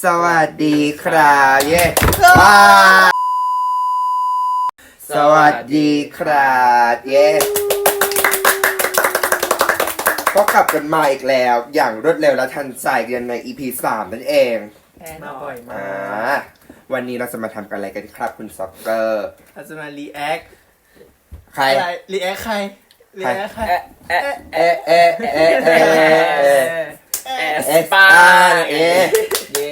สวัสดีครับเย้ว้าสวัสดีครับเย้ก็กลับกันมาอีกแล้ว อย่างรวดเร็วและทันใจกันใน EP 3 นั่นเองมาบ่อยมาอ่ากวันนี้เราจะมาทำกันอะไรกันครับคุณซ็อกเกอร์ เราจะมารีแอคใคร อะไรรีแอคใครรีแอคใครเอะเอะเอะเอะเอะเอะเอเอสปาเอเย้เย้เอ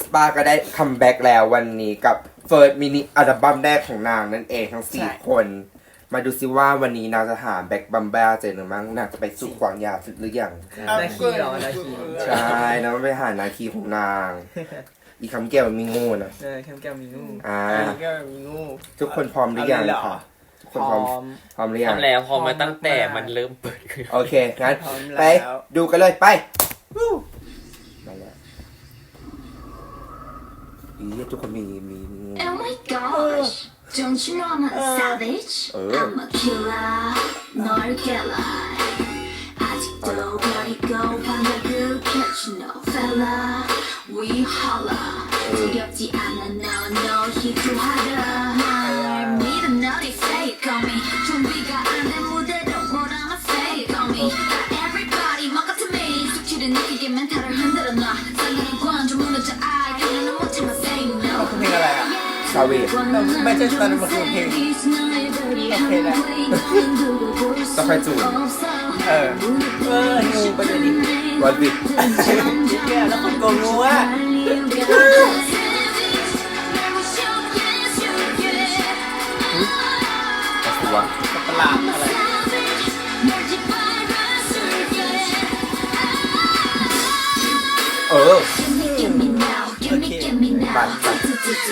สปาก็ได้คัมแบ็กแล้ววันนี้กับเฟิร์สมินิอัลบั้มแรกของนางนั่นเองทั้งสี่คน มาดูซิว่าวันนี้นางจะหาแบ็กบัมบ้าเจอหรือมั้งนางจะไปสู่กวางยาหรือยัง นาคีเหรอนาคีใช่นางไปหานาคีของนาง อีกคำแก้วมันมีงูนะเออแคมแก้วมีงูอ่าอันนี้ก็มีงู ทุกคนพร้อมหรือยังเอาเลยเหรอคะทุกคนพร้อมพร้อมหรือยัง ทำแล้วพอมาตั้งแต่มันเริ่มเปิดขึ้น โอเค งั้น พร้อมไปแล้วดูกันเลย ไป ทุกคนมีมีงู Oh my gosh, don't you know I'm a savage? Uh. I'm a killer, 널 깨라. 아직도 버리고 방학을 catch no fella. We holla. 두렵지 않아 no no 희투하 เวทไม่ใช่ตอนนั้นมันคือเพลงโอเคนะต้องไปจูนเออเอองูไปเลยดิวันวิดเนี่ยแล้วคนโกงงูอะมาสิวะประหลาดอะไรเออ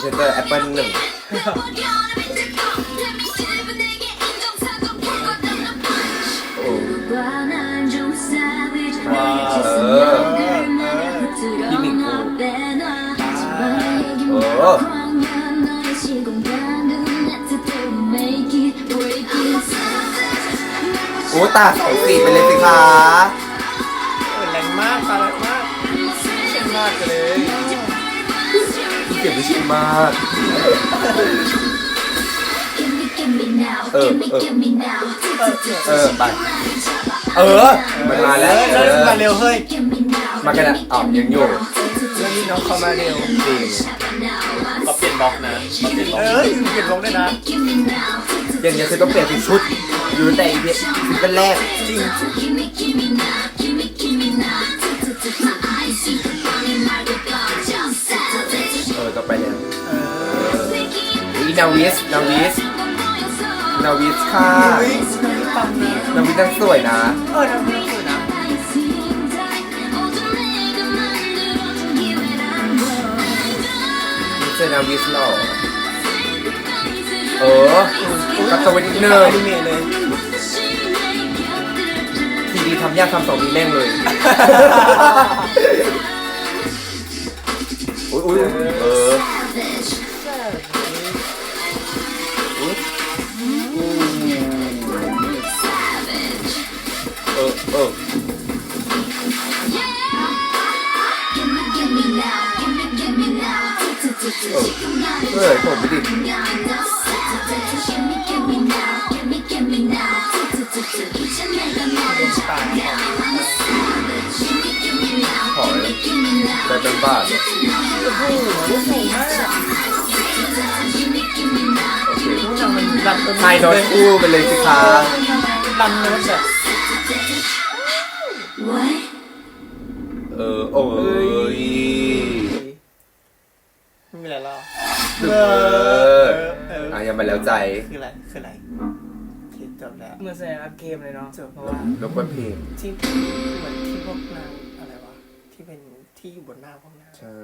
เซนเตอร์แอปเปิลหนึ่งสี่หนึ่โอ้โอ้ตาสสีไปเลยสิคะแรงมากตาแรงมากเข้มมากเลย เก็บวิชิมาก Gimme, gimme now, Ờ, gimme, ờ. gimme now. เออไป เออ มันมาแล้วเออมาเร็วเฮ้ย Gimme now, มากันอะอ๋อยังอยู่เรื่องนี้น้องเขามาเร็วจริงเขาเปลี่ยนบล็อกนะเขาเปลี่ยนบล็อกเออยืนเก็บลงได้นะ gimme now. อย่างเงี้ยคือต้องเปลี่ยนเป็นชุด อยู่ตั้งแต่อีพีเป็นแรกจริง นาวิสนาวิสนาวิสค่ะเฮ้ยน้องปังนะนาวิสตั้งสวยนะ เออทำได้สวยนะมีเจอนาวิสหล่อเออกับตัวนิดนึงอนิเมะเลยทีดีทำยากทำสองนี้แม่งเลยอุ้ยอุ้ยเออ เออเออเออ เออผมไปดิขอเลยไปเป็นบ้านเลยโอเครู้จักมันลำตัวไฮโนตคู่ไปเลยสิคะลำโน้ตแบบ โอ้ยไม่มีอะไรแล้วเอออะยังมาแล้วใจคืออะไรคืออะไรคิดจบแล้วเหมือนแสดงรับเกมเลยเนาะจบเพราะว่าลบกวนเพลงที่เหมือนที่พวกนางอะไรวะที่เป็นที่อยู่บนหน้าพวกนางใช่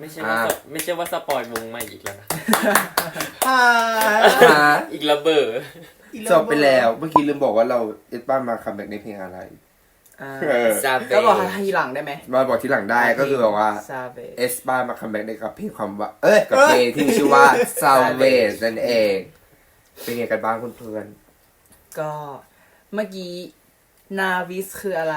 ไม่ใช่ว่าไม่ใช่ว่าสปอยวงใหม่อีกแล้วนะฮ่าฮะอีกระเบิดจบไปแล้ว เมื่อกี้ลืมบอกว่าเราเอ็ดบ้านมาคัมแบ็กในเพลงอะไร อ่าเออซาเบก็บอกทีหลังได้ไหมมาบอกทีหลังได้ก็คือแบบว่าซาเบะเอสบ้านมาคัมแบ็กในกับเพลงความว่า เอ้ยกับเพลงที่มีชื่อว่า Salvage นั่นเอง เป็นไงกันบ้างเพื่อนก็เมื่อกี้นาวิสคืออะไร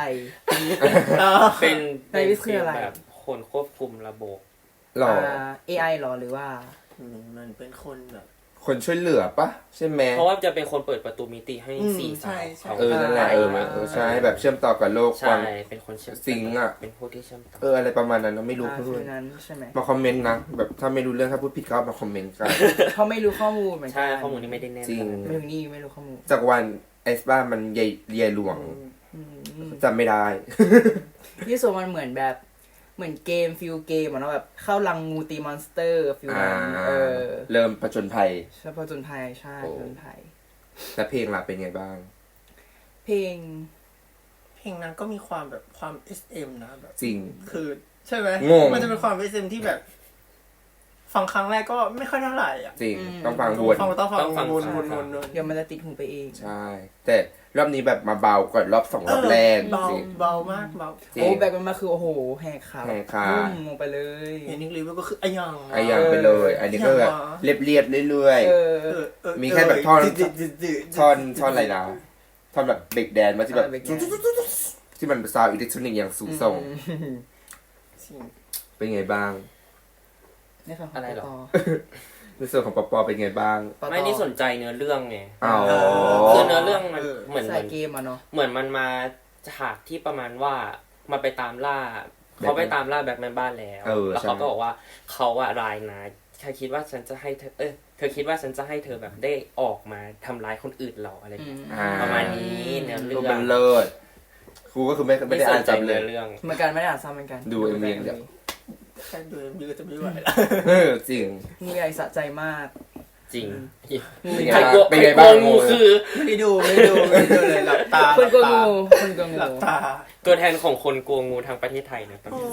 เป็นในวิทย์คืออะไรแบบคนควบคุมระบบๆหรออ่า AI หรอหรือว่า มันเป็นคนแบบ คนช่วยเหลือปะใช่ไหมเพราะว่าจะเป็นคนเปิดประตูมิติให้อืมสี่สาวใช่ใช่ เขาเออนั่นแหละเออมันเออใช่แบบเชื่อมต่อกับโลกคใช่วาม เป็นคนเชื่อมซิงค์อะ เป็นผู้ที่เชื่อมต่อ เอออะไรประมาณนั้นนะไม่รู้อ่าเพื่คืออนนั้นใช่ไหมมาคอมเมนต์นะแบบถ้าไม่รู้เรื่องถ้าพูดผิดก็มาคอมเมนต์กันเขาไม่รู้ข้อมูลเหมือนกัใช่ข้อมูลนี้ไม่ได้แน่นจริงไม่ถึงนี่ไม่รู้ข้อมูลจากวันเอสบ้านมันใหญ่ใหญ่หลวงอืมจำไม่ได้ ที่ส่วนมันเหมือนแบบ เหมือนเกมฟิลเกมอะเนาะแบบเข้าลังงูตีมอนสเตอร์ฟิลอ่านั้นเออเริ่มประจนภัย ใช่ผจญภัยใช่โอ้ ผจญภัย แล้วเพลงล่ะเป็นไงบ้าง เพลง เพลงนั้นก็มีความแบบความ SM นะแบบ จริง คือใช่ไหมงง มันจะเป็นความ SM ที่แบบ ฟังครั้งแรกก็ไม่ค่อยเท่าไหร่อะจริง อืม ต้องฟังวน ฟังต้องฟังต้องฟังวนซ้ำวนวนวนเดี๋ยวมันจะติดหูไปเอง ใช่ แต่รอบนี้แบบมาเบากว่ารอบสองรอบแรกเบาจริงเบามากเบาจริงโอ้แบกมันมาคือโอ้โห แหกขาแหกขาพุ่มลงไปเลย เห็นนิกรีวิวก็คืออะยัง ไอ้อย่างไปเลย อันนี้ก็แบบเรียบเรียบๆเรื่อยเออเออเออมีแค่แบบท่อนจืดจืดจืดๆท่อนท่อนอะไรนะท่อนแบบเบรกแดนมาที่แบบ อ่า break dance ที่มันซาวอิเล็กทรอนิกส์อย่างสูงส่งจริงเป็นไงบ้าง ในส่วนของอะไรหรอ ปในส่วนของปอปอเป็นไงบ้าง ปตไม่นี่สนใจเนื้อเรื่องไงอ๋อ คือเนื้อเรื่องมันเหมือนเหใส่มือนเกมอะเนาะ เหมือนมันมาฉากที่ประมาณว่ามาไปตามล่าเขาไปตามล่าแบ็คแมนบ้านแล้ว เออแล้วใช่เขาก็บอกว่าเขาอะรายนายเธอคิดว่าฉันจะให้เธอเออเธอคิดว่าฉันจะให้เธอแบบได้ออกมาทำร้ายคนอื่นเหรออะไรอย่างเงี้ยอ่าประมาณนี้เนื้อเรื่ก็องเป็นเลิศครูก็คือไม่ไม่ไม่ได้สอ่านนใจจำเลเนื้ยอเรื่อง เหมือนกันไม่ได้อ่านซ้ำเหมือนกันดู MV อย่างเดียว แค่ดูยืก็จะไม่ไหวแล้วเออจริง งูใหญ่สะใจมากจริงเป็นไงใครบ้างกลัวเป็นใครไงกลับ้างวงูคือไม่ได้ดูไม่ได้ดูไม่ได้ดูเลยหลับตาคนกลัวหลับงูตาคนกลัวงูหลับตา ตัวแทนของคนกลัวงูทางประเทศไทยนะตอนนี้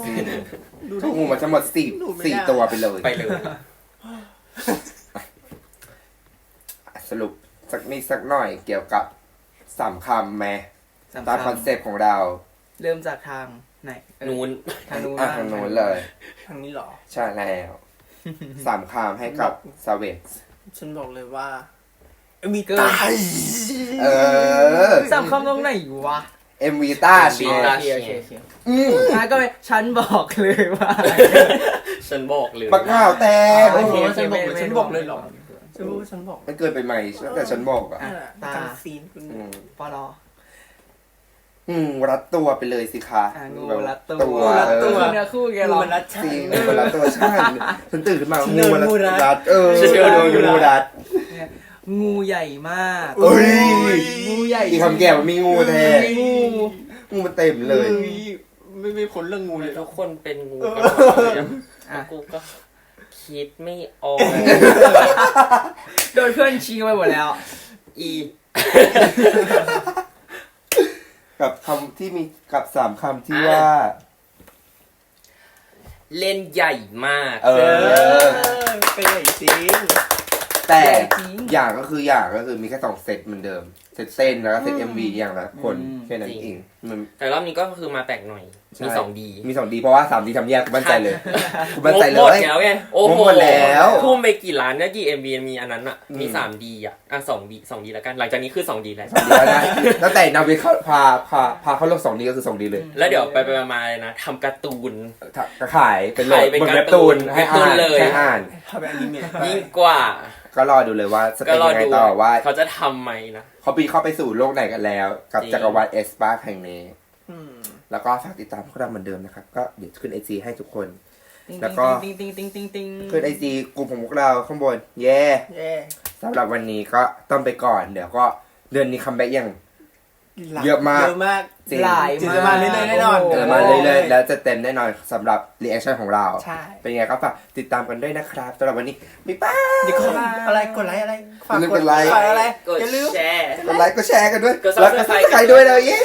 ดูถูกงูมาทั้งหมดสี่ดูไม่ได้สี่ตัวไปเลยไปเลยสรุปสักนิดสักหน่อยเกี่ยวกับสามคำแม้สามตามคำคอนเซปต์ของเรา เริ่มจากทาง ไหนเออ นูนทางนู้น อะบ้ทางโน้นเลย ทางนี้เหรอ ใช่แล้วสามคำให้กับซาเวสฉันบอกเลยว่า มีเกินตาย เออ สามคำตรงไหนวะเอ็มวีต้าเชียโอเคโอเคโอเคอะก็ไม่ฉันบอกเลยว่าฉันบอกเลย ปักข่าวแต่โอเคโอ้โอเคฉันบอกเลยไม่ฉันไม่บอกเลยไม่เหรอ ฉันบอกว่าฉันบอกมันเกินไปไหมตั้งแต่ฉันบอกอะนั่นแหละตาการซีนคุณ อืมปลอ อืมรัดตัวไปเลยสิคะอะงูรัดตัวตัวรัดตัวเนื้อคู่แกงูหรอ มันรัดฉัจนริงงูรัดตัวใช่ฉันตื่นขึ้นมาฉันงูโดนงูรัดรัดเออฉันโดนงูรัด งูรัดงูใหญ่มากเอ้ยงูใหญ่อีกคำแก่มันมีงูแท้งูงูมันเต็มเลย ไม่ไม่พ้นเรื่องงูเลย ทุกคนเป็นงูเออกันหมดเลยอะอะกูก็คิดไม่ออก โดนเพื่อนชี้ไปหมดแล้ว อี กับคำที่มีกับสามคำที่ว่า เล่นใหญ่มาก เออ เป็นใหญ่จริง แต่ใหญ่จริง อย่างก็คืออย่างก็คือมีแค่สองเซตเหมือนเดิม เซตเต้นแล้วก็เซตเอ็มวีอย่างละคนอืมแค่นั้นเองมันแต่รอบนี้ก็คือมาแปลกหน่อย ใช่ มีสองดีมีสองดีเพราะว่าสามดีทำแยกกูมั่นใจเลยกูมั่นใจเลหมดย แล้วไงโอ้โหหมดแล้ว ทุ่มไปกี่ล้านเนี่ยกี่เอ็มบีมีอันนั้นอะอืมมีสามดีอะอะสองดีสองดีแล้วกัน หลังจากนี้คือสองดีแล้วสองดีแล้วนะตั้งแต่นาวิเข้าพาพาพาเข้าโลกสองดีก็คือสองดีเลยแล้วเดี๋ยวไปไปมาๆเลยนะทำการ์ตูนก็ขายเป็นโหลขาดยเป็นบนการ์เว็บตูตูนนให้อ่านเว็บตูนเลย ให้อ่านทำเป็นอนิเมะไปยิ่งกว่า ก็รอดูเลยว่าจะก็เป็นรอยังไงดูต่อว่าเขาจะทำไหมนะ เขาปีเข้าไปสู่โลกไหนกันแล้ว กับจริง จักรวาลเอสปาแห่งนี้ อืมแล้วก็ฝากติดตามพวกเราเหมือนเดิมนะครับ ก็เดี๋ยวขึ้นไอจีให้ทุกคนติ๊งแล้วก็ติ๊งติ๊งติ๊งติ๊งติ๊งขึ้นไอจีกลุ่มของพวกเราข้างบน เย่เย่สำหรับวันนี้ก็ต้องไปก่อน เดี๋ยวก็เดือนนี้คัมแบ็กอย่าง เยอะมาก เยอะมากจริง หลายจิตจะมาเรื่อยๆแน่นอนโโหเดี๋ยวมาเรื่อยๆ แล้วจะเต็มแน่นอนสำหรับ reaction ของเรา ใช่ เป็นไงครับฝากติดตามกันด้วยนะครับสำหรับวันนี้บ๊ายบายเดี๋ยวกดอะไรกดไลค์อะไรฝากอย่าลืมกกดดไลค์ฝากอะไรกดอย่าลืม แชร์ กดไลค์กดแชร์กันด้วย กดแล้วก็ Subscribe ใครด้วยเลยเย้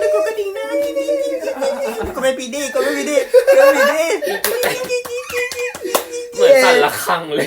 แล้วกดกระดิ่งนะกดเป็นปีดีกดเป็นปีดีกดเป็นปีดี เหมือนสั่นระฆังเลย